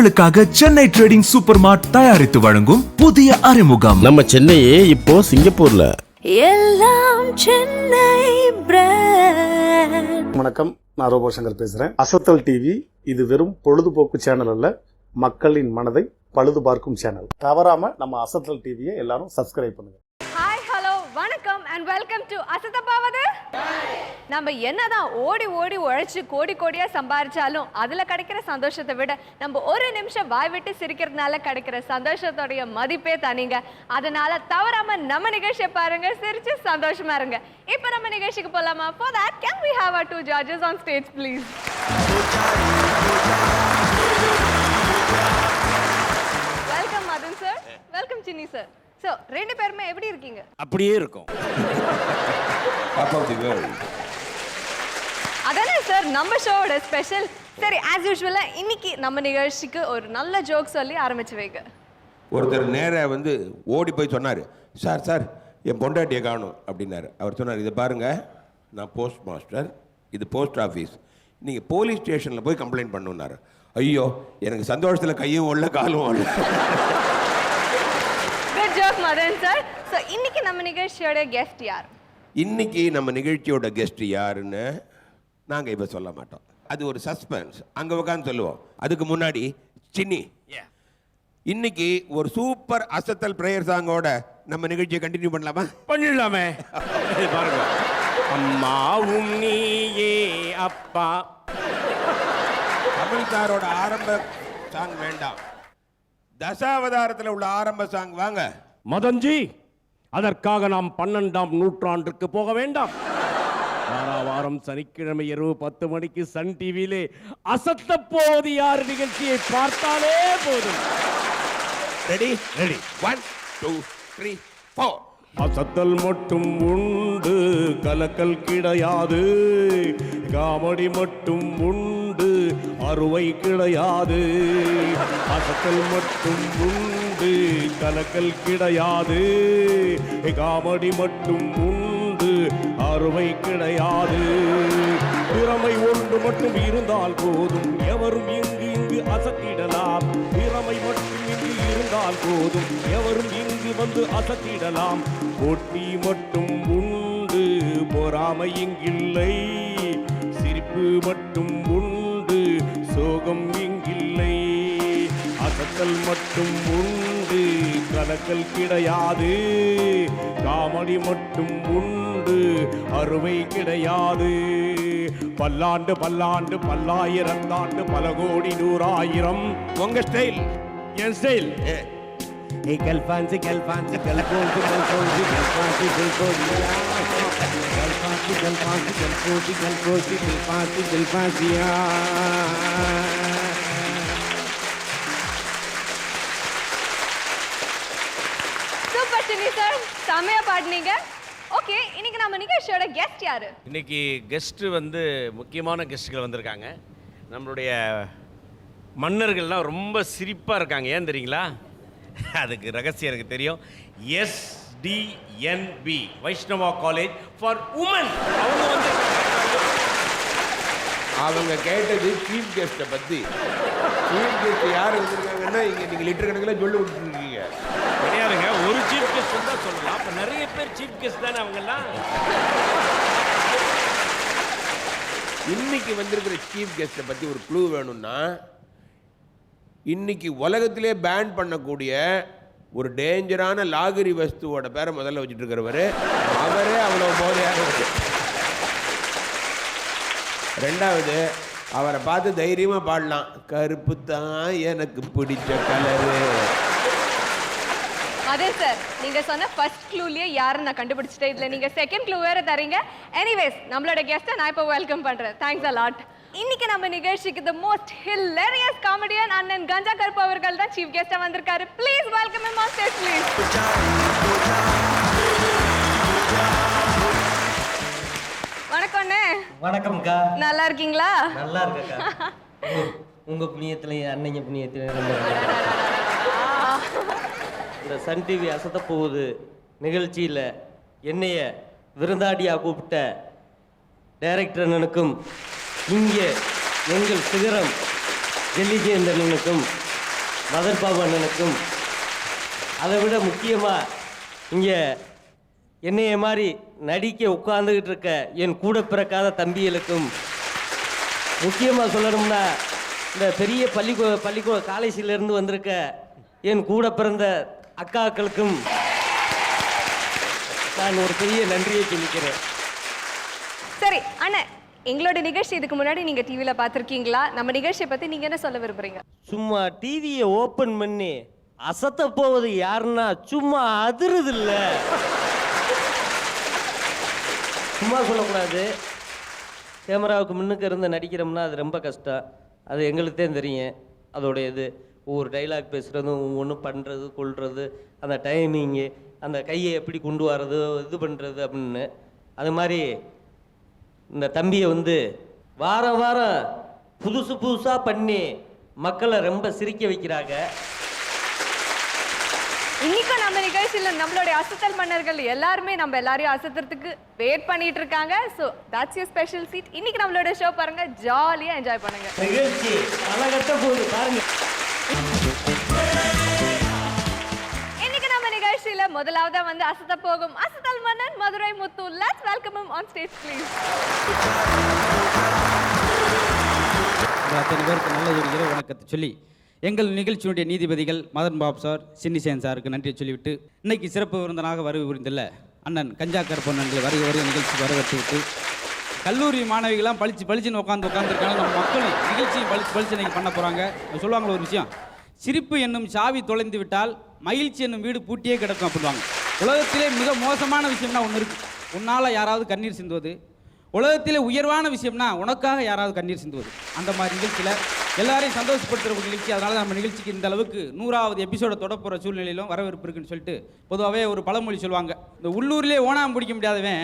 உங்களுக்காக Chennai trading super மார்ட் தயாரித்து வழங்கும் புதிய அறிமுகம். நம்ம சென்னையே இப்போ சிங்கப்பூர்ல. எல்லாம் சென்னை வணக்கம் நான் ரோபோ சங்கர் பேசுறேன். அசத்தல் டிவி இது வெறும் பொழுதுபோக்கு சேனல் அல்ல மக்களின் மனதை பழுது பார்க்கும் சேனல் தவறாம நம்ம அசத்தல் டிவியை எல்லாரும் சப்ஸ்கிரைப் பண்ணுங்க. அண்ட் வெல்கம் டு அசத்தப்பாவது நம்ம என்னதான் ஓடி ஓடி உழைச்சு கோடி கோடியா சம்பாரிச்சாலும் அதுல கிடைக்கிற சந்தோஷத்தை விட நம்ம ஒரு நிமிஷம் வாய் விட்டு சிரிக்கிறதுனால கிடைக்கிற சந்தோஷத்தோடைய மதிப்பே தனிங்க. அதனால தவறாம நம்ம நிகழ்ச்சியை பாருங்க சிரிச்சு சந்தோஷமா இருங்க. இப்போ நம்ம நிகழ்ச்சிக்கு போலாமா? For that can we have our two judges on stage please? Welcome Madan sir welcome Chinni sir so ரெண்டு பேருமே எப்படி இருக்கீங்க? அப்படியே இருக்கும். அதானே சார் நம்ம ஷோவோட ஸ்பெஷல் சரி ஆஸ் யூஸ்வலாக இன்னைக்கு நம்ம நிகழ்ச்சிக்கு ஒரு நல்ல ஜோக் சொல்லி ஆரம்பிச்சு வைங்க. ஒருத்தர் நேரா வந்து ஓடி போய் சொன்னார் சார் சார் என் பொண்டாட்டியை காணும் அப்படின்னாரு. அவர் சொன்னார் இதை பாருங்க நான் போஸ்ட் மாஸ்டர் இது போஸ்ட் ஆஃபீஸ் நீங்கள் போலீஸ் ஸ்டேஷனில் போய் கம்ப்ளைண்ட் பண்ணுனாரு ஐயோ எனக்கு சந்தோஷத்தில் கையும் ஓடல காலும் ஓடல. மதன் சார் ஸோ இன்னைக்கு நம்ம நிகழ்ச்சியோட கெஸ்ட் யார்? இன்னைக்கு நம்ம நிகழ்ச்சியோட கெஸ்ட் யாருன்னு நாங்கள் இப்போ சொல்ல மாட்டோம். அது ஒரு சஸ்பென்ஸ் அங்கே உட்காந்து சொல்லுவோம். அதுக்கு முன்னாடி சின்னி. இன்னைக்கு ஒரு சூப்பர் அசத்தல் பிரேயர் சாங்கோட நம்ம நிகழ்ச்சியை கண்டினியூ பண்ணலாமா? பண்ணிடலாமே. பாருங்க. அம்மாவும் நீயே அப்பா. தமிழ் சாரோட ஆரம்ப சாங் வேண்டாம். தசாவதாரத்தில் உள்ள ஆரம்ப சாங் வாங்க. மதன்ஜி அதற்காக நாம் பன்னெண்டாம் நூற்றாண்டுக்கு போக வேண்டாம். வாரா வாரம் சனிக்கிழமை இரவு பத்து மணிக்கு சன் டிவியிலே அசத்த போவது யார் நிகழ்ச்சியை பார்த்தாலே போதும். Ready ready one two three four அசத்தல் மட்டும் உண்டு கலக்கல் கிடையாது. காமெடி மட்டும் உண்டு. அறுவை கிடையாது. அசத்தல் மட்டும் உண்டு கலக்கல் கிடையாது. காமெடி மட்டும் உண்டு அறுவை கிடையாது. திறமை ஒன்று மட்டும் இருந்தால் போதும் எவரும் இங்கு இங்கு அசத்திடலாம். திறமை மட்டும் இங்கு இருந்தால் போதும் எவரும் இங்கு வந்து அசத்திடலாம். போட்டி மட்டும் உண்டு பொறாமை இங்கில்லை. சிரிப்பு மட்டும் உண்டு சோகம் இங்கில்லை அசத்தல் மட்டும் உண்டு கலக்கல் கிடையாது காமெடி மட்டும் உண்டு அறுவை கிடையாது பல்லாண்டு பல்லாண்டு பல்லாயிரத்தாண்டு பல கோடி நூறாயிரம் உங்க ஸ்டைல் என் ஸ்டைல் கல்பான்சி கல்பான்சி fancy, girl கல்பான்சி girl ஜல்பாசி ஜல்பாசி ஜல்கோசி ஜல்கோசி ஜல்பாசி சூப்பர் சினி சார் செமையா பாடினீங்க. ஓகே இன்னைக்கு நம்ம நிகழ்ச்சியோட கெஸ்ட் யாரு? இன்னைக்கு கெஸ்ட் வந்து முக்கியமான கெஸ்ட்கள் வந்திருக்காங்க. நம்மளுடைய மன்னர்கள்லாம் ரொம்ப சிரிப்பாக இருக்காங்க. ஏன் தெரியுங்களா? அதுக்கு ரகசியம் எனக்கு தெரியும். S SDNB Vaishnava college for women அவங்க வந்து அவங்க கேட்டது சீஃப் கெஸ்ட்டை பற்றி சீஃப் கெஸ்ட் யார் வந்திருக்காங்கன்னா இங்கே நீங்கள் லிட்டர் கணக்கில் சொல்லி விட்டுருக்கீங்க கிடையாதுங்க ஒரு சீஃப் கெஸ்ட் தான் சொல்லலாம். அப்போ நிறைய பேர் சீஃப் கெஸ்ட் தானே அவங்கெல்லாம்? இன்னைக்கு வந்திருக்கிற சீஃப் கெஸ்ட்டை பற்றி ஒரு க்ளூ வேணும்னா இன்னைக்கு உலகத்திலே பேன் பண்ணக்கூடிய ஒரு டேஞ்சரான லாகரி வஸ்துவோட பேரை முதல்ல வச்சுட்டு இருக்கிறவர் அவரே அவ்வளோ போதையாக இருக்கு. ரெண்டாவது அவரை பார்த்து தைரியமாக பாடலாம். கருப்பு தான் எனக்கு பிடிச்ச கலரு அதே சார் நீங்க சொன்ன ஃபர்ஸ்ட் க்ளூலயே யாரும் நான் கண்டுபிடிச்சிட்டேன் இதுல நீங்க செகண்ட் க்ளூ வேற தரீங்க. எனிவேஸ் நம்மளோட கெஸ்ட்டை நான் இப்போ வெல்கம் பண்றேன். தேங்க்ஸ் அ லாட் இன்னைக்கு நம்ம நிகழ்ச்சிக்கு தி மோஸ்ட் ஹிலேரியஸ் காமெடியன் அண்ணன் கஞ்சா கருப்பு அவர்கள் தான் சீஃப் கெஸ்டா வந்திருக்காரு. Please welcome on stage please வணக்கம் அண்ணே. வணக்கம்க்கா. நல்லா இருக்கீங்களா? நல்லா இருக்கக்கா உங்க- புண்ணியத்திலையும் அன்னைங்க புண்ணியத்திலையும் ரொம்ப. இந்த சன் டிவி அசத்த போகுது. நிகழ்ச்சியில் என்னைய விருந்தாடியா கூப்பிட்ட டைரக்டர் அண்ணனுக்கும் இங்கே எங்கள் சிகரம் ஜெல்லிஜேந்தனுக்கும் மதர் பாபு அண்ணனுக்கும் அதை விட முக்கியமாக இங்கே என்னைய மாதிரி நடிக்க உட்கார்ந்துக்கிட்டு இருக்க என் கூட பிறக்காத தம்பிகளுக்கும் முக்கியமாக சொல்லணும்னா இந்த பெரிய பள்ளிக்கூ பள்ளிக்கூட காலேஜிலேருந்து வந்திருக்க என் கூட பிறந்த அக்காக்களுக்கும் நான் ஒரு பெரிய நன்றியை சொல்லிக்கிறேன் சரி அண்ணன் எங்களோட நிகழ்ச்சி இதுக்கு முன்னாடி நீங்க டிவியில் பார்த்துருக்கீங்களா? நம்ம நிகழ்ச்சியை பத்தி நீங்க என்ன சொல்ல விரும்புறீங்க? சும்மா டிவியை ஓப்பன் பண்ணி அசத்த போவது யாருன்னா சும்மா அதிருது இல்ல சும்மா சொல்லக்கூடாது. கேமராவுக்கு முன்னுக்கு இருந்து நடிக்கிறோம்னா அது ரொம்ப கஷ்டம். அது எங்களுக்கு தெரியும். அதோடைய இது ஒவ்வொரு டைலாக் பேசுகிறதும் ஒவ்வொன்றும் பண்ணுறது கொள்வது அந்த டைமிங்கு அந்த கையை எப்படி கொண்டு வர்றது இது பண்ணுறது அப்படின்னு. அது மாதிரி இந்த தம்பியை வந்து வாரம் வாரம் புதுசு புதுசாக பண்ணி மக்களை ரொம்ப சிரிக்க வைக்கிறாங்க. இன்னைக்கும் நம்ம நிகழ்ச்சியில நம்மளுடைய அசத்தல் மன்னர்கள் எல்லாருமே நம்ம எல்லாரையும் அசத்துறதுக்கு வெயிட் பண்ணிட்டு இருக்காங்க so that's your special seat இன்னைக்கு நம்மளோட ஷோ பாருங்க. ஜாலியா என்ஜாய் பண்ணுங்க. நிகழ்ச்சி பலகட்ட போகுது. பாருங்க. முதலாவதா வந்து அசத்த போகும் அசத்தல் மன்னன் Madurai Muthu let's welcome him on stage please அத்தனை பேருக்கு நல்ல ஒரு இரவு வணக்கத்தை சொல்லி எங்கள் நிகழ்ச்சியினுடைய நீதிபதிகள் மதன் பாப் சார் சின்னிசேன் சாருக்கு நன்றியை சொல்லிவிட்டு இன்னைக்கு சிறப்பு விருந்தனாக வரவு புரிந்துள்ள அண்ணன் கஞ்சா கருப்பண்ணன்களை வருகை வருகை நிகழ்ச்சி வரவேற்று விட்டு கல்லூரி மாணவிகள்லாம் பளிச்சு பளிச்சுன்னு உட்காந்து உட்காந்துருக்காங்க நம்ம மக்களும் நிகழ்ச்சியும் பளிச்சு பளிச்சு நீங்கள் பண்ண போகிறாங்க சொல்லுவாங்களே ஒரு விஷயம். சிரிப்பு என்னும் சாவி தொலைந்து விட்டால் மகிழ்ச்சி என்னும் வீடு பூட்டியே கிடக்கும் அப்படிவாங்க உலகத்திலே மிக மோசமான விஷயம்னா ஒன்று இருக்குது உன்னால் யாராவது கண்ணீர் சிந்துவது. உலகத்திலே உயர்வான விஷயம்னா உனக்காக யாராவது கண்ணீர் சிந்துவது. அந்த மாதிரி நிகழ்ச்சியில் எல்லாரையும் சந்தோஷப்படுத்துகிற நிகழ்ச்சி. அதனால நம்ம நிகழ்ச்சிக்கு இந்த அளவுக்கு நூறாவது எபிசோட தொடப்புற சூழ்நிலையிலும் வரவேற்பு இருக்குன்னு சொல்லிட்டு பொதுவாகவே ஒரு பழமொழி சொல்லுவாங்க. இந்த உள்ளூர்லேயே ஓணாம் பிடிக்க முடியாதவன்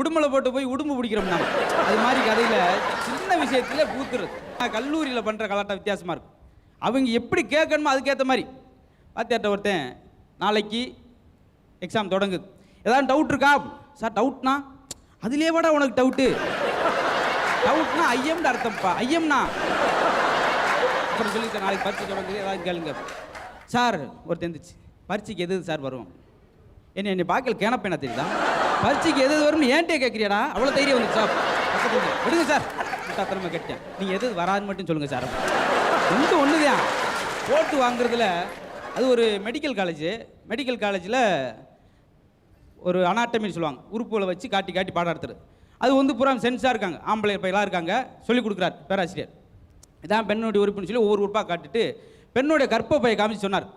உடுமலை போட்டு போய் உடும்பு பிடிக்கிறோம்னா அது மாதிரி கதையில் சின்ன விஷயத்துல பூத்துறது. கல்லூரியில் பண்ணுற கலாட்டம் வித்தியாசமாக இருக்கும். அவங்க எப்படி கேட்கணுமோ அதுக்கேற்ற மாதிரி. வாத்தியார்ட்ட ஒருத்தன் நாளைக்கு எக்ஸாம் தொடங்குது. ஏதாவது டவுட் இருக்கா? சார் டவுட்னா அதுலேயே வாடா உனக்கு டவுட்டு டவுட்னா ஐயம்னு அர்த்தம்ப்பா ஐயம்னா அப்புறம் சொல்லியிருக்கேன் நாளைக்கு பரீட்சை தொடங்குது ஏதாவது கேளுங்க. சார் ஒருத்தன் இருந்துச்சு பரீட்சைக்கு எது சார் வரும்? என்ன என்னை பார்க்கல கேனப்பேனா தெரியுதா? பரீட்சைக்கு எது வரும்னு ஏன்ட்டே கேட்குறியாடா? அவ்வளோ தைரியம் வந்துச்சு சார். விடுங்க சார். முட்டாத்தனமாக கேட்டேன். நீங்கள் எது வராதுன்னு மட்டும் சொல்லுங்கள் சார். ஒன்று ஒன்று தான் போட்டு வாங்குறதுல அது ஒரு மெடிக்கல் காலேஜு மெடிக்கல் காலேஜில் ஒரு அனாட்டமின்னு சொல்லுவாங்க. உறுப்புகளை வச்சு காட்டி காட்டி பாடம் எடுத்துரு அது வந்து பூரா சென்ஸாக இருக்காங்க. ஆம்பளை பையெல்லாம் இருக்காங்க. சொல்லிக் கொடுக்குறாரு பேராசிரியர். இதான் பெண்ணுடைய உறுப்புன்னு சொல்லி ஒவ்வொரு உறுப்பாக காட்டிட்டு பெண்ணுடைய கர்ப்பப்பையை காமிச்சு சொன்னார்.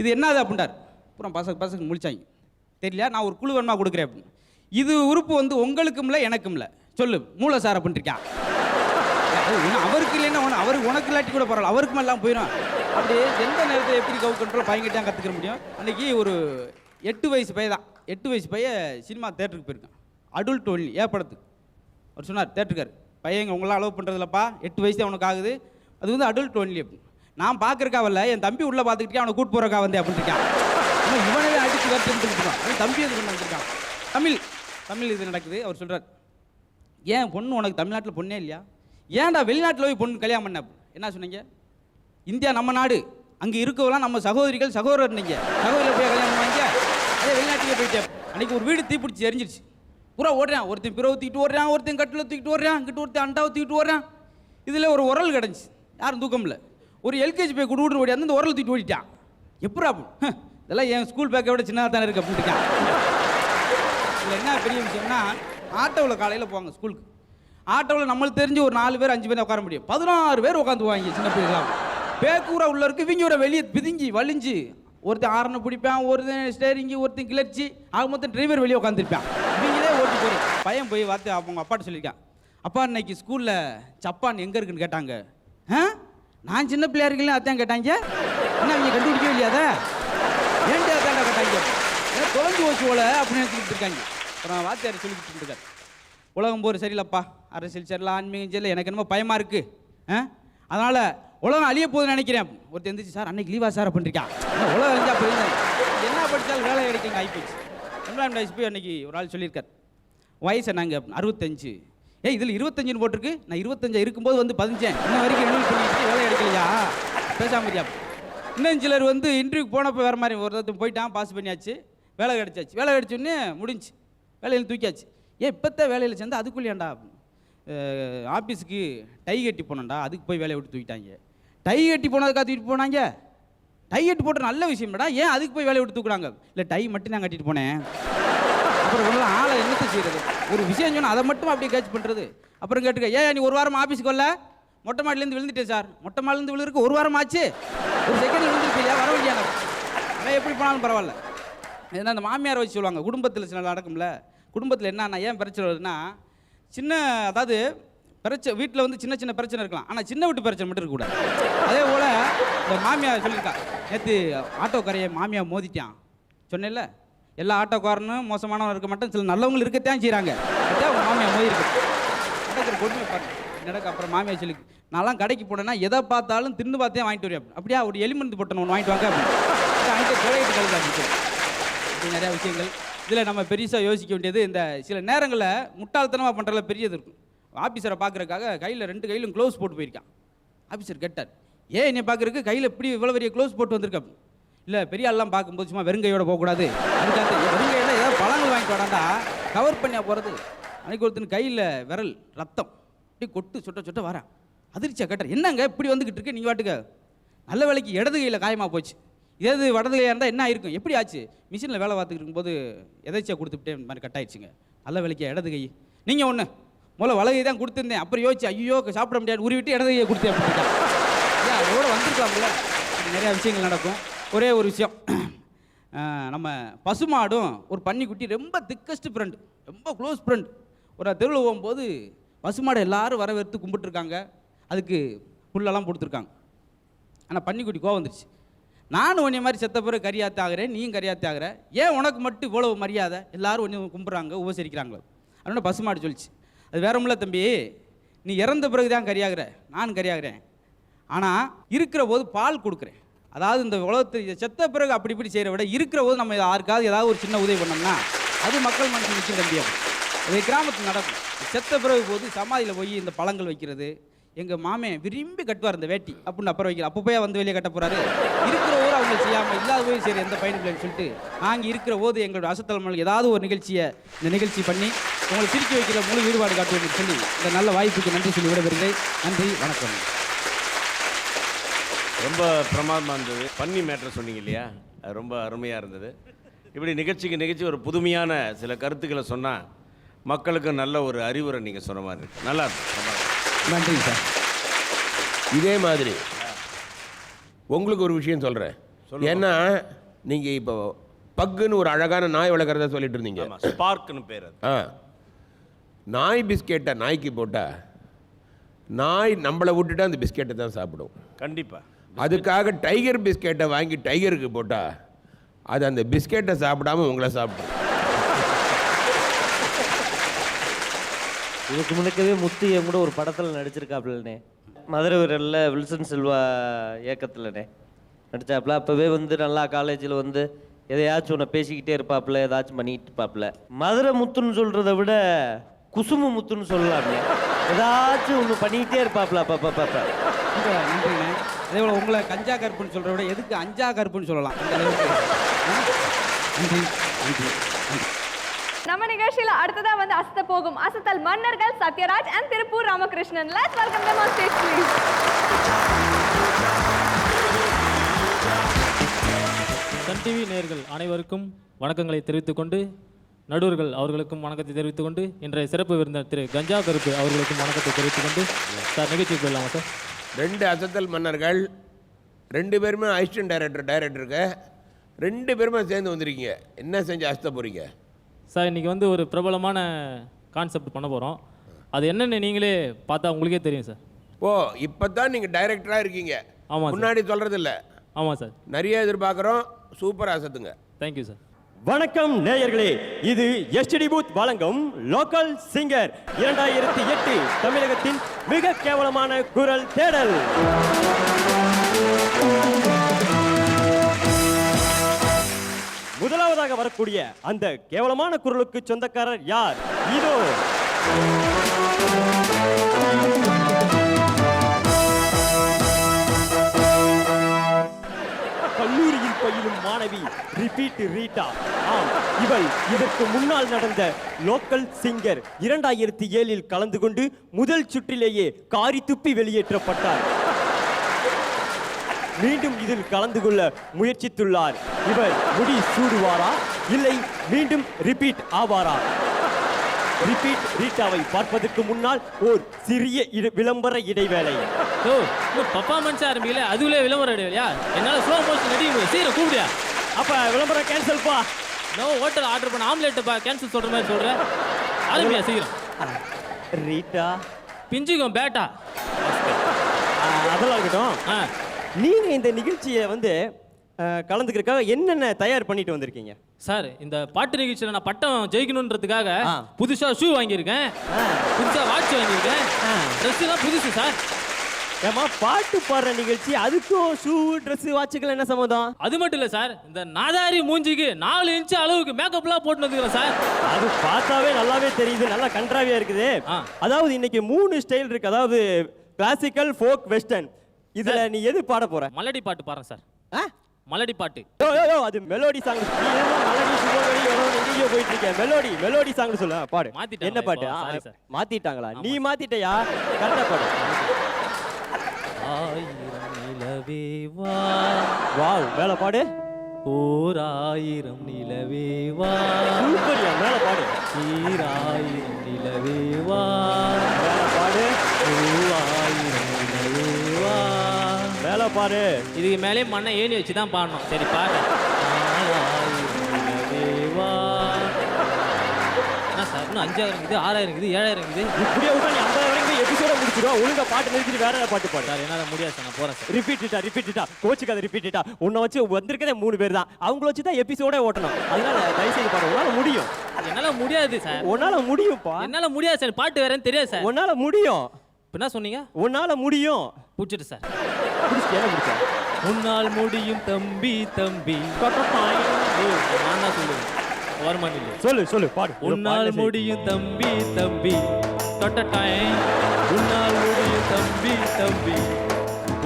இது என்னது அப்படின்றார். பூரா பசங்க பசங்க முழிச்சாங்க. தெரியல நான் ஒரு குழு வேணுமா கொடுக்குறேன் அப்படின்னு. இது உறுப்பு வந்து உங்களுக்கும் இல்லை எனக்கும் இல்லை சொல்லு மூளை சார் அப்படின்ட்டு அது அவருக்கு இல்லைன்னா அவருக்கு உனக்கு இல்லாட்டி கூட பரவாயில்ல. அவருக்கும் எல்லாம் போயிடும் அப்படி எந்த நேரத்தில் எப்படி கவு கண்ட்ரோல் பயங்கிட்டே கற்றுக்க முடியும்? அன்றைக்கி ஒரு எட்டு வயசு பையன் தான். எட்டு வயசு பையன் சினிமா தேட்டருக்கு போயிருக்கான். அடல்ட் ஒன்லி ஏற்படத்துக்கு அவர் சொன்னார் தேட்டருக்கார் பையன் உங்களாம் அலோவ் பண்ணுறதில்லப்பா எட்டு வயசு தான் உனக்கு ஆகுது. அது வந்து அடல்ட் ஒன்லி அப்படின்னு. நான் பார்க்குறக்காவில்ல என் தம்பி உள்ளே பார்த்துக்கிட்டே அவனை கூட்டு போகிறக்கா வந்து அப்படின்னு இருக்கான். இவனே இவனவே அடித்து கற்றுட்டு இருக்கான் தம்பி எது கொண்டு வந்திருக்கான் தமிழ் தமிழ் இது நடக்குது. அவர் சொல்கிறார் ஏன் பொண்ணு உனக்கு தமிழ்நாட்டில் பொண்ணே இல்லையா? ஏன்டா வெளிநாட்டில் போய் பொண்ணு கல்யாணம் பண்ண? என்ன சொன்னீங்க? இந்தியா நம்ம நாடு. அங்கே இருக்கவெல்லாம் நம்ம சகோதரிகள் சகோதரர் நீங்கள் சகோதரர் போய் கல்யாணம் வாங்க அதே வெளிநாட்டுக்கு போயிட்டேன் அன்னைக்கு ஒரு வீடு தீப்பிடிச்சு எரிஞ்சிருச்சு. பூரா ஓடுறான். ஒருத்தன் பிறவை தூக்கிட்டு ஓடுறான் ஒருத்தன் கட்டில் தூக்கிட்டு ஓடுறான் இங்கிட்டு ஒருத்தன் அண்டாவை தூக்கிட்டு ஓடுறான். இதில் ஒரு உரல் கிடஞ்சி யாரும் தூக்கம் இல்லை ஒரு எல்கேஜி போய் குடு ஓடியாந்து அந்த உரல் தூக்கிட்டு ஓடிட்டான். எப்படா அப்படி? இதெல்லாம் என் ஸ்கூல் பேக்கை விட சின்னதாக தானே இருக்கு அப்படின்னு இருக்கான். இதில் என்ன பெரிய விஷயம்னா ஆட்டோவில் காலையில் போவாங்க ஸ்கூலுக்கு ஆட்டோவில் நம்மளுக்கு தெரிஞ்சு ஒரு நாலு பேர் அஞ்சு பேர் உட்கார முடியும். பதினாறு பேர் உட்காந்துவாங்க சின்ன பிள்ளைகளாம். பேக்கூரை உள்ள இருக்கு இவங்க வெளியே பிதுங்கி வலிஞ்சு. ஒருத்தன் ஆரனை பிடிப்பான் ஒருத்தன் ஸ்டேரிங்கு ஒருத்தன் கிளர்ச்சி. ஆக மொத்தம் டிரைவர் வெளியே உட்காந்துருப்பான் இவங்களே ஓட்டி போய் பையன் போய் வார்த்தை அவங்க அப்பாட்ட சொல்லியிருக்கான். அப்பா இன்னைக்கு ஸ்கூலில் சப்பான் எங்கே இருக்குன்னு கேட்டாங்க. ஆ? நான் சின்ன பிள்ளையா இருக்கல அதான் கேட்டாங்க. என்ன அவங்க கண்டுபிடிக்கவே இல்லையாத? ஏன்டா அதான் கேட்டாங்க? தொலைஞ்சு போச்சு போல அப்படின்னு நினச்சிக்கிட்டு இருக்காங்க. அப்புறம் வாத்தியார் சொல்லிக்கிட்டு இருக்காரு. உலகம் போர் சரியில்லப்பா. அரசியல் சரியில்லை ஆன்மீகம் சரியில்லை. எனக்கு என்னமோ பயமாக இருக்குது ஆ? அதனால் உலகம் அழிய போகுதுன்னு நினைக்கிறேன். ஒருத்தர் எந்திரிச்சு சார் அன்னைக்கு லீவா சார் அப்படின்ட்டு உலகம் அழிஞ்சா போயிருந்தேன் என்ன? படித்தாலும் வேலை கிடைக்குங்க ஆகிப்போச்சு எம்ப்ளாய்மெண்ட் ஐஸ் போய் அன்னைக்கு ஒரு ஆள் சொல்லியிருக்கார். வயசு நாங்கள் அறுபத்தஞ்சு. ஏய் இதில் இருபத்தஞ்சுன்னு போட்டிருக்கு. நான் இருபத்தஞ்சா இருக்கும்போது வந்து பதினஞ்சேன் இன்ன வரைக்கும் ரெனியூல் பண்ணிட்டு வேலை கிடைக்கலையா? பேசாம இருக்கியா? இன்னும் சிலர் வந்து இன்டர்வியூக்கு போனப்போ வேறு மாதிரி ஒருத்தர் போயிட்டான் பாஸ் பண்ணியாச்சு. வேலை கிடைச்சாச்சு. வேலை கிடைச்சோடனே முடிஞ்சு. வேலையில் தூக்கியாச்சு. ஏன் இப்போத்த வேலையில் சேர்ந்து அதுக்குள்ளேயாண்டா? ஆஃபீஸுக்கு டை கட்டி போனேன்டா அதுக்கு போய் வேலையை விட்டு தூக்கிட்டாங்க. டை கட்டி போனதுக்காக தூக்கிட்டு போனாங்க. டை கட்டி போட்டு நல்ல விஷயம்டா ஏன் அதுக்கு போய் வேலையை விட்டு தூக்குறாங்க? இல்லை டை மட்டும் நான் கட்டிட்டு போனேன். அப்புறம் ஒன்றும் ஆளை என்னத்தை செய்யறது ஒரு விஷயம் சொன்னால் அதை மட்டும் அப்படியே கேட்ச் பண்ணுறது அப்புறம் கேட்டுக்க ஏன் நீ ஒரு வாரம் ஆஃபீஸுக்கு வரல? மொட்டை மாடிலேருந்து விழுந்துட்டேன் சார். மொட்டை மாடிலேருந்து விழுறதுக்கு ஒரு வாரம் ஆச்சு. ஒரு செகண்ட் விழுந்துருக்கியா வர முடியாது அவன் எப்படி போனாலும் பரவாயில்ல. ஏன்னா அந்த மாமியார் வச்சு சொல்லுவாங்க குடும்பத்தில் சில நடக்கும்ல. குடும்பத்தில் என்னன்னா ஏன் பிரச்சனை வருதுன்னா சின்ன அதாவது பிரச்சனை வீட்டில் வந்து சின்ன சின்ன பிரச்சனை இருக்கலாம். ஆனால் சின்ன வீட்டு பிரச்சனை மட்டும் இருக்கக்கூடாது. அதே போல் இந்த மாமியார் சொல்லியிருக்கா நேற்று ஆட்டோக்காரையை மாமியார் மோதிட்டான். சொன்னேன்ல எல்லா ஆட்டோக்காரனும் மோசமானவன் இருக்க மாட்டேன். சில நல்லவங்க இருக்கத்தான் செய்கிறாங்க அதான் மாமியார் மோதி இருக்கு நடக்கிற கொடுமை பாருங்க. நடக்க அப்புறம் மாமியார் சொல்லி நான்லாம் கடைக்கு போனேன்னா எதை பார்த்தாலும் தின்னு பார்த்தே வாங்கிட்டு வருவேன். அப்படியா ஒரு எலிமெண்ட் போட்டணும் ஒன்று வாங்கிட்டு வாங்க அப்படின்னு. வாங்கிட்டு நிறையா விஷயங்கள். இதில் நம்ம பெருசாக யோசிக்க வேண்டியது இந்த சில நேரங்களில் முட்டாள்தனமாக பண்ணுறதுல பெரியது இருக்கும். ஆஃபீஸரை பார்க்குறதுக்காக கையில் ரெண்டு கையிலும் க்ளோஸ் போட்டு போயிருக்கான். ஆஃபீஸர் கெட்டார். ஏன் என்னை பார்க்குறக்கு கையில் இப்படி இவ்வளோ பெரிய க்ளோஸ் போட்டு வந்திருக்க? இல்லை பெரிய ஆள்லாம் பார்க்கும்போது சும்மா வெறுங்கையோட போகக்கூடாது. அதுக்காக வெறுங்கையில் ஏதாவது பழங்கள் வாங்கிட்டு வராண்டா கவர் பண்ணியா போகிறது அன்னைக்கு ஒருத்தன் கையில் விரல் ரத்தம் இப்படி கொட்டு சொட்ட சொட்ட வரான். அதிர்ச்சியாக கேட்டார். என்னங்க இப்படி வந்துக்கிட்டு இருக்கு? நீங்கள் வாட்டுக்க நல்ல வேலைக்கு இடது கையில் காயமாக போச்சு. இதே இது வடது கையாக இருந்தால் என்ன ஆயிருக்கும்? எப்படி ஆச்சு? மிஷினில் வேலை பார்த்துக்கிட்டு இருக்கும்போது எதாச்சியாக கொடுத்துட்டே இந்த மாதிரி கட் ஆயிடுச்சுங்க. நல்ல வேலைக்கு இடது கை. நீங்கள் ஒன்று முதல்ல வலகை தான் கொடுத்துருந்தேன். அப்புறம் யோசிச்சு ஐயோ சாப்பிட முடியாது. உருவிட்டு இடது கையை கொடுத்தேன் அதோட வந்திருக்கலாம்ல நிறையா விஷயங்கள் நடக்கும். ஒரே ஒரு விஷயம். நம்ம பசுமாடும் ஒரு பன்னிக்குட்டி ரொம்ப திக்கஸ்ட் ஃப்ரெண்ட் ரொம்ப க்ளோஸ் ஃப்ரெண்ட் ஒரு தெருவில் போகும்போது பசுமாடை எல்லாரும் வரவேற்று கும்பிட்டுருக்காங்க. அதுக்கு புல்லெல்லாம் கொடுத்துருக்காங்க ஆனால் பன்னிக்குட்டி கோவம் வந்துருச்சு. நானும் உன்னை மாதிரி செத்த பிறகு கரியாத்தி ஆகிறேன் நீயும் கரியாத்தி ஆகிற. ஏன் உனக்கு மட்டும் இவ்வளவு மரியாதை? எல்லாரும் ஒன்று கும்பிட்றாங்க உபசரிக்கிறாங்களோ. அதனால பசுமாடு சொல்லிச்சு. அது வேற முடியல தம்பி. நீ இறந்த பிறகு தான் கரியாகிற நானும் கரியாகிறேன் ஆனால் இருக்கிற போது பால் கொடுக்குறேன். அதாவது இந்த உலகத்தில் செத்த பிறகு அப்படி இப்படி செய்கிற விட இருக்கிற போது நம்ம யாருக்காவது ஏதாவது ஒரு சின்ன உதவி பண்ணோம்னா அது மக்கள் மனசு நிச்சயம் தம்பி அது கிராமத்தில் நடக்கும். செத்த பிறகு போது சமாதியில் போய் இந்த பழங்கள் வைக்கிறது எங்கள் மாமே விரும்பி கட்டுவார் இந்த வேட்டி. அப்படின்னு அப்புறம் வைக்கல. அப்போ போய் வந்து வெளியே கட்ட போகிறாரு இருக்கிற ஊர் அவங்க செய்யாமல் இல்லாத போய் சரி எந்த பயனும் இல்லைன்னு சொல்லிட்டு நாங்கள் இருக்கிற போது எங்களோட அசத்தலைமையில் ஏதாவது ஒரு நிகழ்ச்சியை இந்த நிகழ்ச்சி பண்ணி உங்களை சிரிக்க வைக்கிற முழு ஈடுபாடு காட்டுவோம்னு சொல்லி இந்த நல்ல வாய்ப்புக்கு நன்றி சொல்லி விடைபெறுகிறேன். நன்றி வணக்கம். ரொம்ப பிரமாதமாக இருந்தது. பன்னி மேட்ரு சொன்னீங்க இல்லையா? அது ரொம்ப அருமையாக இருந்தது. இப்படி நிகழ்ச்சிக்கு நிகழ்ச்சி ஒரு புதுமையான சில கருத்துக்களை சொன்னால் மக்களுக்கு நல்ல ஒரு அறிவுரை நீங்கள் சொன்ன மாதிரி நல்லா இருக்கும் நன்றிங்க சார். இதே மாதிரி உங்களுக்கு ஒரு விஷயம் சொல்கிறேன் ஏன்னா நீங்கள் இப்போ பக்குன்னு ஒரு அழகான நாய் வளர்க்குறத சொல்லிட்டு இருந்தீங்க. ஸ்பார்க்னு பேர் ஆ. நாய் பிஸ்கெட்டை நாய்க்கு போட்டால் நாய் நம்மளை விட்டுட்டு அந்த பிஸ்கெட்டை தான் சாப்பிடும். கண்டிப்பாக அதுக்காக டைகர் பிஸ்கெட்டை வாங்கி டைகருக்கு போட்டால் அது அந்த பிஸ்கெட்டை சாப்பிடாம உங்களை சாப்பிடும். இதுக்கு முன்னக்கவே முத்து என் கூட ஒரு படத்தில் நடிச்சிருக்காப்புலண்ணே மதுரை வீரரில் வில்சன் செல்வா இயக்கத்தில்ண்ணே. நடிச்சாப்புல அப்போவே வந்து நல்லா காலேஜில் வந்து எதையாச்சும் ஒன்று பேசிக்கிட்டே இருப்பாப்புல ஏதாச்சும் பண்ணிக்கிட்டு இருப்பாப்புல மதுரை முத்துன்னு சொல்கிறத விட குசுமு முத்துன்னு சொல்லலாமே. ஏதாச்சும் ஒன்று பண்ணிக்கிட்டே இருப்பாப்புல அப்பா பாப்பா நன்றிண்ணே அதே போல் உங்களை கஞ்சா கருப்புன்னு சொல்கிறத விட எதுக்கு அஞ்சா கருப்புன்னு சொல்லலாம்? அந்த அளவுக்கு. நன்றி நன்றி நன்றி நம்ம நிகழ்ச்சியில அடுத்ததா வந்து அசத்த போகும் அசத்தல் மன்னர்கள் Sathyaraj and Tiruppur Ramakrishnan. Let's welcome them on stage please. Sun TV நேயர்கள் அனைவருக்கும் வணக்கங்களை தெரிவித்துக் கொண்டு நடுவர்கள் அவர்களுக்கும் வணக்கத்தை தெரிவித்துக் கொண்டு இன்றைய சிறப்பு விருந்தினர் திரு கஞ்சா கருப்பு அவர்களுக்கும் வணக்கத்தை தெரிவித்துக் கொண்டு சார் நிகழ்ச்சிக்கு போயிடலாமா சார்? ரெண்டு அசத்தல் மன்னர்கள் ரெண்டு பேருமே அசிஸ்டன்ட் டைரக்டர் டைரக்டருக்கு ரெண்டு பேருமே சேர்ந்து வந்திருக்கீங்க. என்ன செஞ்சு அசத்த போகிறீங்க சார் இன்னைக்கு வந்து ஒரு பிரபலமான கான்செப்ட் பண்ண போகிறோம் அது என்னென்னு நீங்களே பார்த்தா உங்களுக்கே தெரியும் சார். ஓ இப்போ தான் நீங்கள் டைரக்டராக இருக்கீங்க. ஆமாம் சார். முன்னாடி சொல்கிறது இல்லை ஆமாம் சார். நிறைய எதிர்பார்க்குறோம். சூப்பராக அசத்துங்க. தேங்க்யூ சார் வணக்கம் நேயர்களே. இது எஸ்டிடி பூத் வழங்கும் லோக்கல் சிங்கர் இரண்டாயிரத்தி எட்டு தமிழகத்தின் மிக கேவலமான குரல் தேடல். வரக்கூடிய அந்த கேவலமான குரலுக்கு சொந்தக்காரர் யார்? இதோ. கல்லூரியில் பயிலும் மாணவி ரிபீட் ரீட்டா. ஆம் இவள் இதற்கு முன்னால் நடந்த லோக்கல் சிங்கர் இரண்டாயிரத்தி ஏழில் கலந்து கொண்டு முதல் சுற்றிலேயே காரி துப்பி வெளியேற்றப்பட்டார். மீண்டும் இதில் கலந்து கொள்ள முயற்சித்துள்ளார். இவர் முடி சூடுவாரா? இல்லை மீண்டும் ரிப்பீட் ஆவாரா? ரிப்பீட் ரீட்டாவை பார்ப்பதற்கு முன்னால் ஓர் சிறிய விளம்பர இடைவேளை. ஓ பர்ஃபார்மன்ஸ் ஆரம்பிக்கல அதுக்குள்ளே விளம்பரம் இடைவெளியா? என்னால் ஸ்லோ மோஷன் நடிக்க சீக்கிரம் கூப்பிடியா? அப்ப விளம்பரம் கேன்சல் பா. நோ ஹோட்டல் ஆர்டர் பண்ண ஆம்லெட் பா. கேன்சல் சொல்கிற மாதிரி சொல்கிறேன் ஆரம்பியா சீக்கிரம். ரீட்டா? பிஞ்சுக்கும் பேட்டா. அதெல்லாம் இருக்கட்டும். நீங்க இந்த நிகழ்ச்சியை வந்து கலந்துக்கிறதுக்காக என்னென்ன தயார் பண்ணிட்டு வந்திருக்கீங்க? சார் இந்த பாட்டு நிகழ்ச்சியில் நான் பட்டம் ஜெயிக்கணுன்றதுக்காக ஆ. புதுசா ஷூ வாங்கியிருக்கேன். ஆ. புதுசா வாட்ச் வாங்கியிருக்கேன். ஆ. ட்ரெஸ் எல்லாம் புதுசு சார். ஏமா பாட்டு பாடுற நிகழ்ச்சி அதுக்கும் ஷூ ட்ரெஸ் வாட்சுகள் என்ன சம்மந்தம்? அது மட்டும் இல்லை சார். இந்த நாதாரி மூஞ்சிக்கு நாலு இன்ச்சு அளவுக்கு மேக்கப்லாம் போட்டு வந்துக்கிறேன் சார். அது பார்த்தாவே நல்லாவே தெரியுது நல்லா கன்றாவியா இருக்குது. அதாவது இன்னைக்கு மூணு ஸ்டைல் இருக்கு. அதாவது கிளாசிக்கல் ஃபோக் வெஸ்டர்ன் இதுல நீ எது பாட போற? மலடி பாட்டு பாருங்க சார்? மலடி பாட்டு. அது மெலோடி சாங் எங்கேயோ போயிட்டு இருக்க. மெலோடி மெலோடி சாங் சொல்லு. பாடு. மாத்திட்டாங்களா என்ன பாட்டு. மாத்திட்டாங்களா? நீ மாத்திட்டயா? கரெக்டா பாடு. ஆயிரம் நிலவே வா. வாவ் மேல பாடு. ஓர் ஆயிரம் நிலவே வா. சூப்பரியா மேல பாடு. ஈராயிரம் நிலவே வா. மேல பாடு. மேல பாடு இதுக்கு மேலே மண்ணை ஏணி வச்சு தான் பாடணும். சரி பாரு. சார் இன்னும் அஞ்சாயிரம் இருக்குது ஆறாயிரம் இருக்குது ஏழாயிரம் இருக்குது? இப்படியே விட்டா நீ ஐம்பது வரைக்கும் எபிசோட முடிச்சிடும் ஒழுங்கா பாட்டு நிறுத்திட்டு வேற பாட்டு பாடு? சார் என்னால் முடியாது சார் நான் போகிறேன் சார். ரிப்பீட்டா ரிப்பீட்டா கோச்சுக்காத ரிப்பீட்டா உன்னை வச்சு வந்திருக்கதே மூணு பேர் தான். அவங்கள வச்சு தான் எபிசோட ஓட்டணும். அதனால தயவுசெய்து பாடு. உன்னால முடியும். என்னால் முடியாது சார். உன்னால முடியும்ப்பா. என்னால் முடியாது சார். பாட்டு வேறேன்னு தெரியாது சார். உன்னால முடியும். இப்போ என்ன சொன்னீங்க? உன்னால முடியும். பிடிச்சிட்டு சார். என்ன உன்னால் முடியும் தம்பி தம்பி. நான் சொல்லுவேன் வருமானம் சொல்லு சொல்லு பாடு. உன்னால் முடியும் தம்பி தம்பி. தொட்டட்டாய் உன்னால் முடியும் தம்பி தம்பி.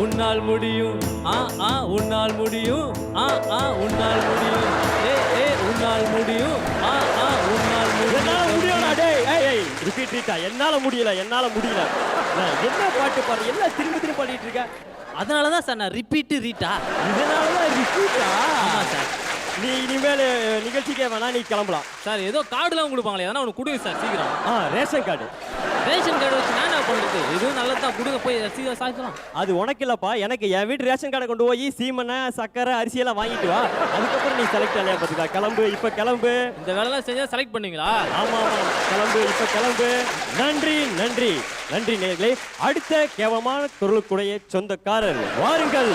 உன்னால் முடியும் ஆ ஆ உன்னால் முடியும் ஆ ஆ உன்னால் முடியும். ஏ ஏ உன்னால் முடியும் ஆ ஆ உன்னால் என்னால முடியும் முடியலடா டேய் ஏய் ஏய் ரிப்பீட் ரீட்டா என்னால முடியல என்னால முடியல. என்ன பாட்டு பாடு எல்லாம் திரும்ப திரும்ப பாடிட்டு இருக்க? அதனால தான் சார் நான் ரிப்பீட்டு ரீட்டா இதனால தான் ரிப்பீட்டா ஆமாம் சார் நீ இனிமேல் நிகழ்ச்சிக்கே வேணா நீ கிளம்பலாம். சார் ஏதோ கார்டுலாம் கொடுப்பாங்களே எதனா ஒன்று கொடுங்க சார் சீக்கிரம். ஆ ரேஷன் கார்டு. ரேஷன் கார்டு வச்சு நான் பண்ணுறது எதுவும் நல்லது தான் கொடுங்க போய் சீக்கிரம் சாய்க்கலாம். அது உனக்கு இல்லப்பா எனக்கு என் வீட்டு ரேஷன் கார்டை கொண்டு போய் சீமனை சக்கரை அரிசி எல்லாம் வாங்கிட்டு வா. அதுக்கப்புறம் நீ செலக்ட் ஆலையா பார்த்துக்கா. கிளம்பு இப்போ கிளம்பு. இந்த வேலைலாம் செஞ்சால் செலக்ட் பண்ணுவீங்களா? ஆமா ஆமா. கிளம்பு இப்போ கிளம்பு. நன்றி நன்றி. நன்றி நேர்களே. அடுத்த கேவலமான குரலுக்குடைய சொந்தக்காரர் வாருங்கள்.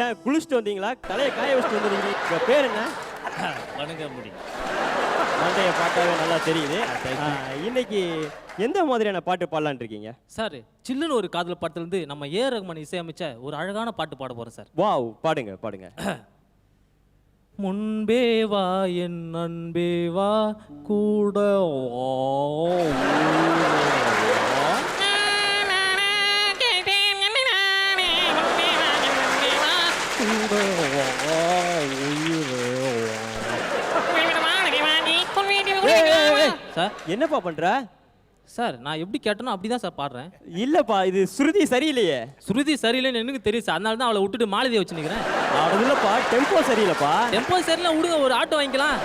ஏன் குளிச்சுட்டு வந்தீங்களா? தலையை காய வச்சுட்டு வந்துருக்கீங்க. உங்க பேர் என்ன? வணங்க முடியும் மண்டைய பாட்டாவே நல்லா தெரியுது. இன்னைக்கு எந்த மாதிரியான பாட்டு பாடலான்னு இருக்கீங்க? சார் சில்லுன்னு ஒரு காதல் பாட்டுலேருந்து நம்ம ஏ. ரகுமான் இசையமைச்ச ஒரு அழகான பாட்டு பாட போகிறோம் சார். வாவ் பாடுங்க பாடுங்க. முன்பே வா என் அன்பே வா கூட வா, சார். என்னப்பா பண்ற? சார் நான் எப்படி கேட்டனோ அப்படி தான் சார் பாடுறேன். இல்லப்பா இது ஸ்ருதி சரியில்லையே. ஸ்ருதி சரியில்லைன்னு எனக்கு தெரியும் சார். அதனால தான் அவளை விட்டுட்டு மாலதியை வச்சு நிற்கிறேன் அது இல்லப்பா டெம்போ சரியில்லைப்பா. டெம்போ சரியில்லை விடுங்க ஒரு ஆட்டோ வாங்கிக்கலாம்.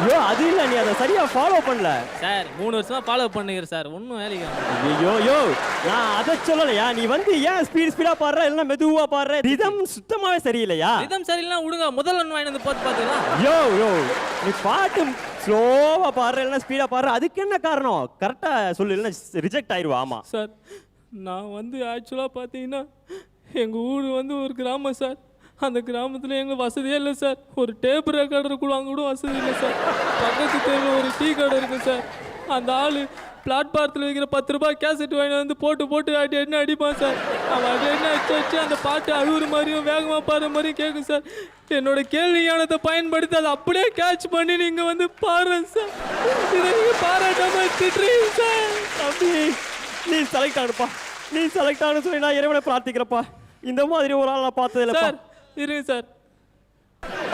ஐயோ அது இல்ல நீ அதை சரியா ஃபாலோ பண்ணல. சார் மூணு வருஷமா ஃபாலோ பண்ணுகிறேன் சார். ஒன்றும் வேலைக்கு. ஐயோ யோ நான் அதை சொல்லலையா? நீ வந்து ஏன் ஸ்பீட் ஸ்பீடா பாடுற? இல்லைன்னா மெதுவா பாடுற? ரிதம் சுத்தமாவே சரியில்லையா? ரிதம் சரியில்லைனா விடுங்க. முதல் ஒன்று வாங்கி வந்து பார்த்து பார்த்துக்கலாம் யோ யோ நீ பாட்டு ஸ்லோவா பாடுற இல்லைன்னா ஸ்பீடா பாடுற? அதுக்கு என்ன காரணம்? கரெக்டா சொல்லு இல்லைன்னா ரிஜெக்ட் ஆயிருவா ஆமா. சார் நான் வந்து ஆக்சுவலாக பார்த்தீங்கன்னா எங்கள் ஊர் வந்து ஒரு கிராமம் சார். அந்த கிராமத்தில் எங்களுக்கு வசதியே இல்லை சார். ஒரு டேப் ரெக்கார்டர் கூட அங்கே கூட வசதி இல்லை சார். பக்கத்து தெருவில் ஒரு டீ கடை இருக்குது சார். அந்த ஆள் பிளாட்பாரத்தில் வைக்கிற பத்து ரூபாய் கேசட் வாங்கி வந்து போட்டு போட்டு அடி என்ன அடிப்பான் சார்? அவன் அடி என்ன அடிச்சு அடிச்சு அந்த பாட்டு அழுகுற மாதிரியும் வேகமாக பாடுற மாதிரியும் கேட்கும் சார். என்னோட கேள்வி ஞானத்தை பயன்படுத்தி அதை அப்படியே கேட்ச் பண்ணி நீங்கள் வந்து பாடுறேன் சார். இதை நீங்கள் பாராட்டாம திட்டுறீங்க சார். தம்பி நீ செலக்ட் ஆகுப்பா நீ செலக்ட் ஆனு சொல்லி நான் இறைவனை பிரார்த்திக்கிறப்பா இந்த மாதிரி ஒரு ஆள் நான் பார்த்ததில்லப்பா. சார் இருங்க சார்.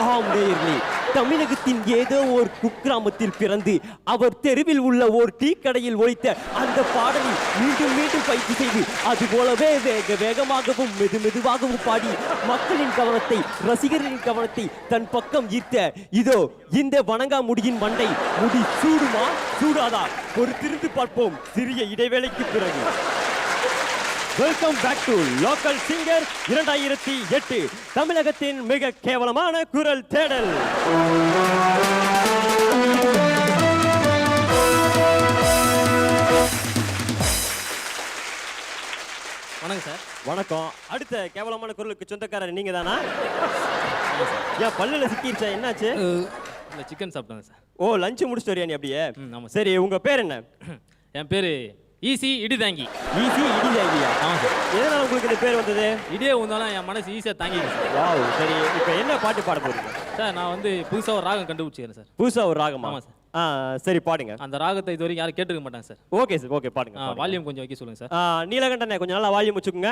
ஆம் நேயர்களே தமிழகத்தின் ஏதோ ஒரு குக்கிராமத்தில் பிறந்து அவர் தெருவில் உள்ள ஓர் டீ கடையில் ஒழித்த அந்த பாடலை மீண்டும் மீண்டும் பயிற்சி செய்து அது போலவே வேக வேகமாகவும் மெது மெதுவாகவும் பாடி மக்களின் கவனத்தை ரசிகர்களின் கவனத்தை தன் பக்கம் ஈர்த்த இதோ இந்த வணங்காமுடியின் மண்டை முடி சூடுமா? சூடாதா? பொறுத்திருந்து பார்ப்போம் சிறிய இடைவேளைக்கு பிறகு. Welcome back to local singer இரண்டாயிரத்தி எட்டு தமிழகத்தின் மிக கேவலமான குரல் தேடல். வணக்கம் சார். வணக்கம். அடுத்த கேவலமான குரலுக்கு சொந்தக்காரர் நீங்க தானா ஏன் பல்லுல சிக்கிருச்சா? என்னாச்சு? இல்லை சிக்கன் சாப்பிட்டாங்க சார். ஓ லஞ்ச் முடிச்சிட்டு வரியா நீ அப்படியே? ம், ஆமா சார். சரி உங்க பேர் என்ன? என் பேர் இடிதாங்கி. ஈஸி இடி தாங்கியா ஆமாம் சார். எதனால உங்களுக்கு இந்த பேர் வந்தது? இடியே வந்தாலும் என் மனசு ஈஸியாக தாங்கிக்கும் வாவ் சரி இப்போ என்ன பாட்டு பாட போறீங்க? சார் நான் வந்து புதுசாக ஒரு ராகம் கண்டுபிடிச்சிக்கிறேன் சார். புதுசா ஒரு ராகமா? ஆமா சார். ஆ சரி பாடுங்க. அந்த ராகத்தை இது வரைக்கும் யாரும் கேட்டுக்க மாட்டாங்க சார். ஓகே சார் ஓகே பாடுங்க. வால்யூம் கொஞ்சம் வைக்க சொல்லுங்கள் சார். நீலகண்டனே கொஞ்சம் நல்லா வால்யூம் வச்சுக்கோங்க.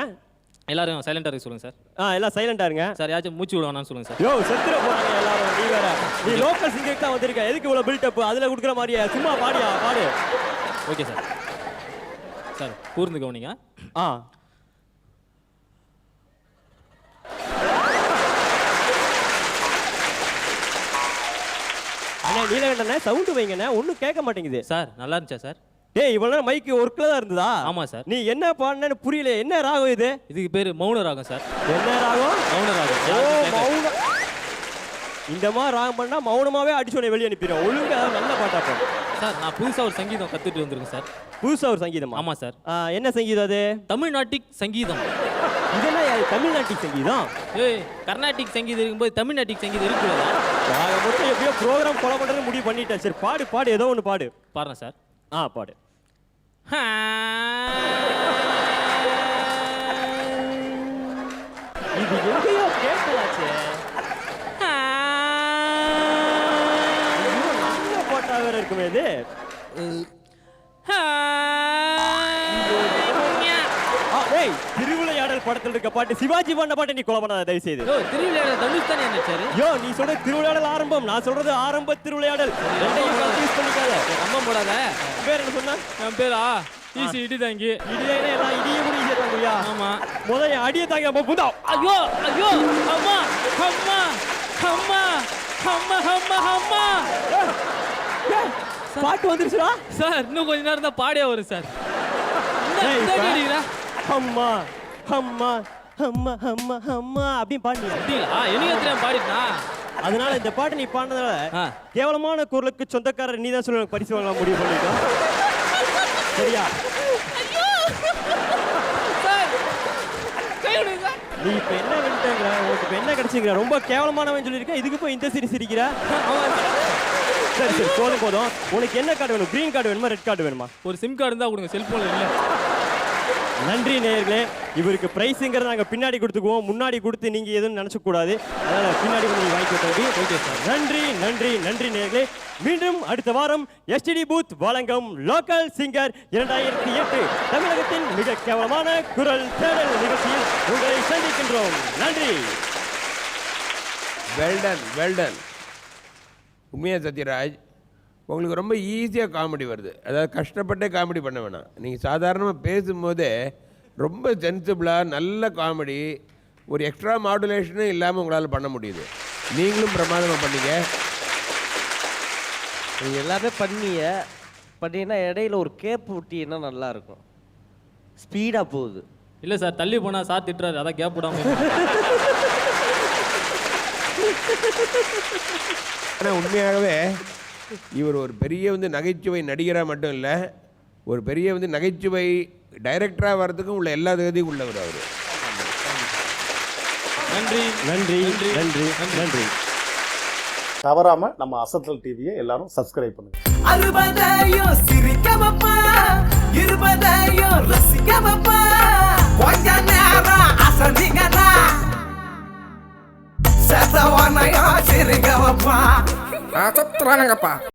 எல்லாரும் சைலண்டாக இருக்க சொல்லுங்கள் சார். ஆ எல்லாம் சைலண்டா இருங்க. சார் யாச்சும் மூச்சு விட வேணாம்னு சொல்லுங்கள் சார். யோ செத்துற போறாங்க எல்லாரும் நீ வேற. நீ லோக்கல் சிங்கர் தான் வந்திருக்க. எதுக்கு இவ்வளவு பில்டப் அதுல குடுக்குற மாதிரியே சும்மா பாடியா பாடு. Okay sir. சார் கூர்ந்து கவனிங்க. ஆ. அண்ணா நீலகண்டனே சவுண்ட் வைங்கண்ணே ஒன்றும் கேட்க மாட்டேங்குது. சார் நல்லா இருந்துச்சா சார்? டேய் இவ்வளவு நேரம் மைக்கு ஒர்க்கில் தான் இருந்ததா? ஆமா சார். நீ என்ன பாடினேன்னு புரியல என்ன ராகம் இது? இதுக்கு பேர் மௌன ராகம் சார். என்ன ராகம்? மௌன ராகம். ஓ. மௌனம் இந்த மாதிரி ராகம் பண்ணா மௌனமாவே அடிச்சு உன்னை வெளியே அனுப்பிடும் ஒழுங்கா நல்ல பாட்டா பாடு. சார் நான் புதுசாக ஒரு சங்கீதம் கற்றுட்டு வந்திருக்கேன் சார். புதுசா ஒரு சங்கீதமா? ஆமாம் சார். என்ன சங்கீதம் அது? தமிழ்நாட்டிக் சங்கீதம். இதெல்லாம் யாரு? தமிழ்நாட்டு சங்கீதம்? ஏய் கர்நாடிக் சங்கீதம் இருக்கும்போது தமிழ்நாட்டிக் சங்கீதம் இருக்குல்ல ஆக மொத்தம் எப்படியோ ப்ரோக்ராம் கொலை பண்றது முடிவு பண்ணிட்டேன். சரி பாடு பாடு ஏதோ ஒன்று பாடு. பாருங்க சார். ஆ பாடு. இது எங்கேயோ கேட்கலாச்சே ஐயோ, நல்ல பாட்டா வேற இருக்குமே இது டேய் திருவிளையாடல் படத்துல இருக்க பாட்டு சிவாஜி பண்ண பாட்டு நீ கொலை பண்ணாத தயவு செய்து திருவிளையாடல் தனுஷ் தானே நினைச்சாரு? யோ நீ சொல்ற திருவிளையாடல் ஆரம்பம் நான் சொல்றது ஆரம்ப திருவிளையாடல். ரெண்டையும் கன்ஃபியூஸ் பண்ணிக்காத. நம்ப போடாத. பேர் என்ன சொன்னா? என் பேரா ஈசி இடிதாங்கி இடியே எல்லாம் இடிய கூட ஈஸியா ஆமா. முதல்ல அடியை தாங்க அப்ப புதா ஐயோ ஐயோ அம்மா அம்மா அம்மா அம்மா அம்மா அம்மா. பாட்டு வந்துருச்சுடா. சார் இன்னும் கொஞ்ச நேரம் தான் பாடியே வரும் சார்? அம்மா அம்மா அம்மா அம்மா அம்மா அப்படின்னு பாடினியா அப்படிங்களா? எனக்கு எத்தனை பாடிட்டா அதனால இந்த பாட்டு நீ பாடினதால. கேவலமான குரலுக்கு சொந்தக்காரர் நீ தான் சொல்ல பரிசு வாங்கலாம் முடிவு பண்ணிட்டோம். சரியா? நீ இப்ப என்ன வந்துட்டேங்கிற? உனக்கு இப்ப என்ன கிடைச்சுங்கிற? ரொம்ப கேவலமானவன் சொல்லியிருக்க. இதுக்கு போய் இந்த சிரி சிரிக்கிற? சரி சரி போதும் போதும். உனக்கு என்ன கார்டு வேணும்? கிரீன் கார்டு வேணுமா? ரெட் கார்டு வேணுமா? ஒரு சிம் கார்டு இருந்தால் கொடுங்க. செல்ஃபோனில் இல்லை. நன்றி நேயர்களே. இவருக்கு பிரைஸுங்கிறத நாங்கள் பின்னாடி கொடுத்துக்குவோம். முன்னாடி கொடுத்து நீங்கள் எதுவும் நினச்ச கூடாது அதனால் பின்னாடி நீங்கள் வாங்கி கொடுத்தது ஓகே சார் நன்றி நன்றி நன்றி நேயர்களே. மீண்டும் அடுத்த வாரம் எஸ்டிடி பூத் வழங்கும் லோக்கல் சிங்கர் இரண்டாயிரத்தி எட்டு தமிழகத்தின் மிக கேவலமான குரல் தேடல் நிகழ்ச்சியில் உங்களை சந்திக்கின்றோம். நன்றி. வெல்டன் வெல்டன் உண்மையா சத்யராஜ் உங்களுக்கு ரொம்ப ஈஸியாக காமெடி வருது. அதாவது கஷ்டப்பட்டே காமெடி பண்ண வேணாம். நீங்கள் சாதாரணமாக பேசும்போதே ரொம்ப சென்சிபிளாக நல்ல காமெடி ஒரு எக்ஸ்ட்ரா மாடுலேஷனும் இல்லாமல் உங்களால் பண்ண முடியுது. நீங்களும் பிரமாதமாக பண்ணீங்க. நீங்கள் எல்லாமே பண்ணிய பண்ணீங்கன்னா இடையில ஒரு கேப் விட்டீங்கன்னா நல்லா இருக்கும். ஸ்பீடாக போகுது. இல்லை சார் தள்ளி போனால் சார் திட்டுறாரு. அதான் கேப் விடாம ஆனால் உண்மையாகவே இவர் ஒரு பெரிய வந்து நகைச்சுவை நடிகராக மட்டும் இல்லை ஒரு பெரிய வந்து நகைச்சுவை டைரக்டராக வர்றதுக்கும் உள்ள எல்லா தகுதியும் உள்ளவர் அவர். நன்றி. நன்றி. நன்றி. நன்றி. தவறாம நம்ம அசத்தல் டிவியை எல்லாரும் சப்ஸ்கிரைப் பண்ணுங்க. அறுபதையும் சிரிக்க வைப்பா இருபதையும் ரசிக்க வைப்பா கொஞ்ச நேரம் அசதிங்கடா செத்தவனையும் சிரிக்க வைப்பா